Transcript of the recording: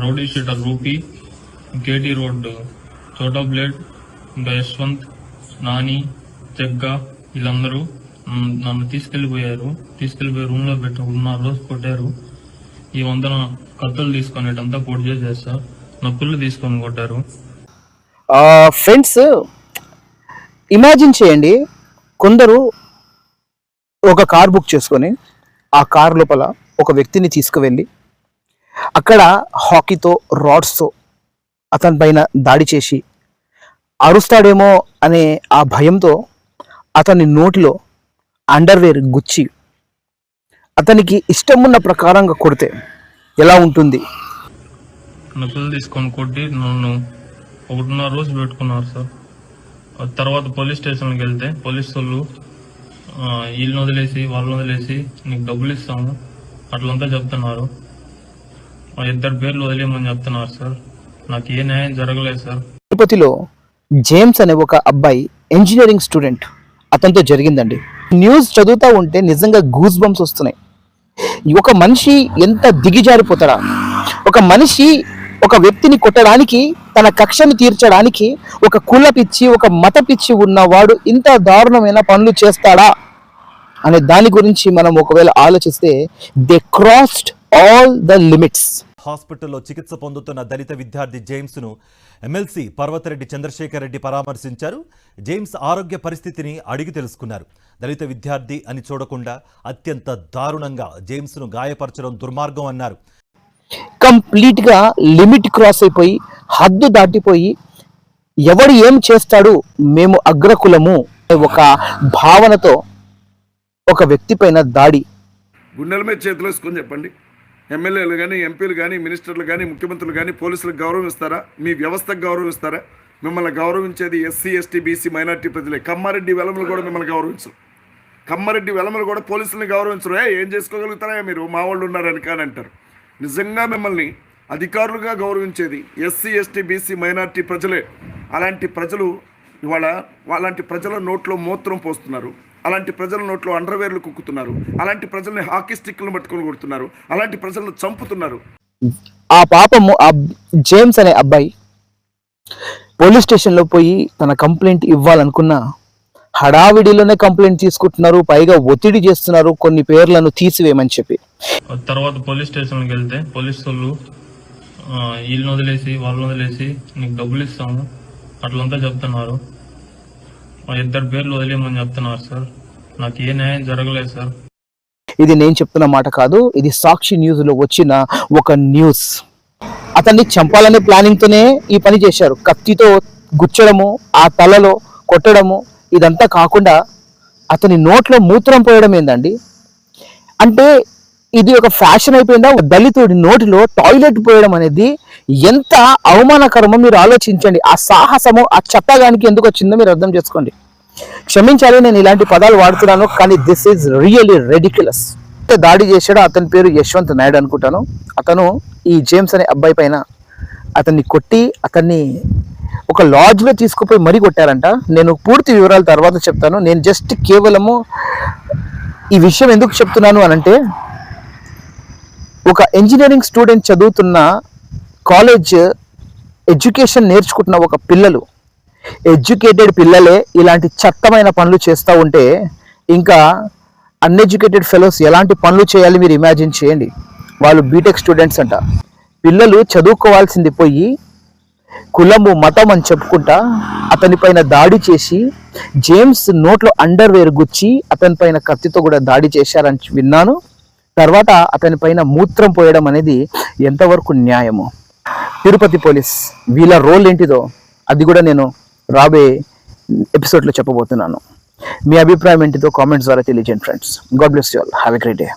Rowdy sheeter రూపీ KT road చోటా blade ఇంకా యశ్వంత్ నాని జగ్గ వీళ్ళందరూ నన్ను- తీసుకెళ్ళిపోయారు. తీసుకెళ్ళిపోయారు తీసుకెళ్ళిపోయి రూమ్లో పెట్టి ఉన్నారు రోజు కొట్టారు. ఈ వందన కత్తులు తీసుకొని ఇటంతా పొడి చేసేది నొప్పులు తీసుకొని కొట్టారు. ఫ్రెండ్స్ ఇమాజిన్ చేయండి కొందరు ఒక కార్ బుక్ చేసుకొని ఆ కార్ లోపల ఒక వ్యక్తిని తీసుకువెళ్ళి అక్కడ హాకీతో రాడ్స్తో అతని పైన దాడి చేసి అరుస్తాడేమో అనే ఆ భయంతో అతని నోటిలో అండర్వేర్ గుచ్చి అతనికి ఇష్టం ఉన్న ప్రకారంగా కొడితే ఎలా ఉంటుంది? నొప్పులు తీసుకొని కొట్టి నన్ను ఒకటిన్నర రోజు పెట్టుకున్నారు సార్. తర్వాత పోలీస్ స్టేషన్కి వెళ్తే పోలీస్ వాళ్ళు వీళ్ళని వదిలేసి వాళ్ళని వదిలేసి నీకు డబ్బులు ఇస్తాము అట్లంతా చెప్తున్నారు. ఇద్దరు పేర్లు వదిలేమని చెప్తున్నారు సార్. నాకు ఏ న్యాయం జరగలేదు సార్. తిరుపతిలో జేమ్స్ అనే ఒక అబ్బాయి ఇంజనీరింగ్ స్టూడెంట్ అతనితో జరిగిందండి. న్యూస్ చదువుతా ఉంటే నిజంగా గూస్ బంప్స్ వస్తున్నాయి. ఒక మనిషి ఎంత దిగిజారిపోతాడా? ఒక మనిషి ఒక వ్యక్తిని కొట్టడానికి తన కక్షను తీర్చడానికి ఒక కుల పిచ్చి ఒక మత పిచ్చి ఉన్నవాడు ఇంత దారుణమైన పనులు చేస్తాడా? అనే దాని గురించి మనం ఒకవేళ ఆలోచిస్తే they crossed all the limits హాస్పిటల్లో చికిత్స పొందుతున్న దళిత విద్యార్థి జేమ్స్ను ఎమ్మెల్సీ పర్వతరెడ్డి చంద్రశేఖర్ రెడ్డి పరామర్శించారు. జేమ్స్ ఆరోగ్య పరిస్థితిని అడిగి తెలుసుకున్నారు. దళిత విద్యార్థి అని చూడకుండా అత్యంత దారుణంగా జేమ్స్ను గాయపరచడం దుర్మార్గం అన్నారు. కంప్లీట్గా లిమిట్ క్రాస్ అయిపోయి హద్దు దాటిపోయి ఎవడు ఏం చేస్తాడు మేము అగ్రకులము ఒక భావనతో ఒక వ్యక్తి పైన దాడి. గుండెల మీద చేతులు వేసుకొని చెప్పండి. ఎమ్మెల్యేలు కానీ ఎంపీలు కానీ మినిస్టర్లు కానీ ముఖ్యమంత్రులు కానీ పోలీసులకు గౌరవిస్తారా మీ వ్యవస్థకు గౌరవిస్తారా మిమ్మల్ని గౌరవించేది ఎస్సీ ఎస్టీ బీసీ మైనార్టీ ప్రజలే. కమ్మారెడ్డి వెలమలు కూడా మిమ్మల్ని గౌరవించరు. కమ్మారెడ్డి వెలమలు కూడా పోలీసులను గౌరవించరు. ఏం చేసుకోగలుగుతారా మీరు? మా వాళ్ళు ఉన్నారని కానీ అంటారు. నిజంగా మిమ్మల్ని అధికారులుగా గౌరవించేది ఎస్సీ ఎస్టీ బీసీ మైనార్టీ ప్రజలే. అలాంటి ప్రజలు ఇవాళ అలాంటి ప్రజల నోట్లో మూత్రం పోస్తున్నారు. అలాంటి ప్రజల నోట్లో అండర్వేర్లు కుక్కుతున్నారు. అలాంటి ప్రజల్ని హాకీ స్టిక్లను పట్టుకొని కొడుతున్నారు. అలాంటి ప్రజలను చంపుతున్నారు. ఆ పాపము ఆ జేమ్స్ అనే అబ్బాయి పోలీస్ స్టేషన్లో పోయి తన కంప్లైంట్ ఇవ్వాలనుకున్న హడావిడిలోనే కంప్లైంట్ తీసుకుంటున్నారు. పైగా ఒత్తిడి చేస్తున్నారు. కొన్ని పేర్లను తీసివేయమని చెప్పి. తర్వాత పోలీస్ స్టేషన్కి వెళ్తే పోలీస్ వాళ్ళు వీళ్ళని వదిలేసి వాళ్ళని వదిలేసి నీకు డబ్బులు ఇస్తాము. అట్లంతా చెప్తున్నారు. ఇద్దరు పేర్లు వదిలేమని చెప్తున్నారు సార్. నాకు ఏ న్యాయం జరగలేదు సార్. ఇది నేను చెప్తున్న మాట కాదు ఇది సాక్షి న్యూస్లో వచ్చిన ఒక న్యూస్. అతన్ని చంపాలనే ప్లానింగ్ తోనే ఈ పని చేశారు. కత్తితో గుచ్చడము ఆ తలలో కొట్టడము ఇదంతా కాకుండా అతని నోట్లో మూత్రం పోయడం ఏందండి? అంటే ఇది ఒక ఫ్యాషన్ అయిపోయిందా? ఒక దళితుడి నోటిలో టాయిలెట్ పోయడం అనేది ఎంత అవమానకరమో మీరు ఆలోచించండి. ఆ సాహసము ఆ చట్టగానికి ఎందుకు వచ్చిందో మీరు అర్థం చేసుకోండి. క్షమించాలి నేను ఇలాంటి పదాలు వాడుతున్నాను కానీ దిస్ ఈజ్ రియల్లీ రెడిక్యులస్ దాడి చేశాడు అతని పేరు యశ్వంత్ నాయుడు అనుకుంటాను. అతను ఈ జేమ్స్ అనే అబ్బాయి పైన అతన్ని కొట్టి అతన్ని ఒక లాడ్జ్లో తీసుకుపోయి మరీ కొట్టారంట. నేను పూర్తి వివరాలు తర్వాత చెప్తాను. నేను జస్ట్ కేవలము ఈ విషయం ఎందుకు చెప్తున్నాను అనంటే ఒక ఇంజనీరింగ్ స్టూడెంట్ చదువుతున్న కాలేజ్ ఎడ్యుకేషన్ నేర్చుకుంటున్న ఒక పిల్లలు. ఎడ్యుకేటెడ్ పిల్లలే ఇలాంటి చట్టమైన పనులు చేస్తూ ఉంటే ఇంకా అన్ఎడ్యుకేటెడ్ ఫెలోస్ ఎలాంటి పనులు చేయాలి మీరు ఇమాజిన్ చేయండి. వాళ్ళు బీటెక్ స్టూడెంట్స్ అంట. పిల్లలు చదువుకోవాల్సింది పోయి కులము మతం అని చెప్పుకుంటా అతనిపైన దాడి చేసి జేమ్స్ నోట్లో అండర్ వేర్ గుచ్చి అతని పైన కత్తితో కూడా దాడి చేశారని విన్నాను. తర్వాత అతని పైన మూత్రం పోయడం అనేది ఎంతవరకు న్యాయము? తిరుపతి పోలీస్ వీళ్ళ రోల్ ఏంటిదో అది కూడా నేను రాబోయే ఎపిసోడ్లో చెప్పబోతున్నాను. మీ అభిప్రాయం ఏంటిదో కామెంట్స్ ద్వారా తెలియజేయండి friends god bless you all have a great day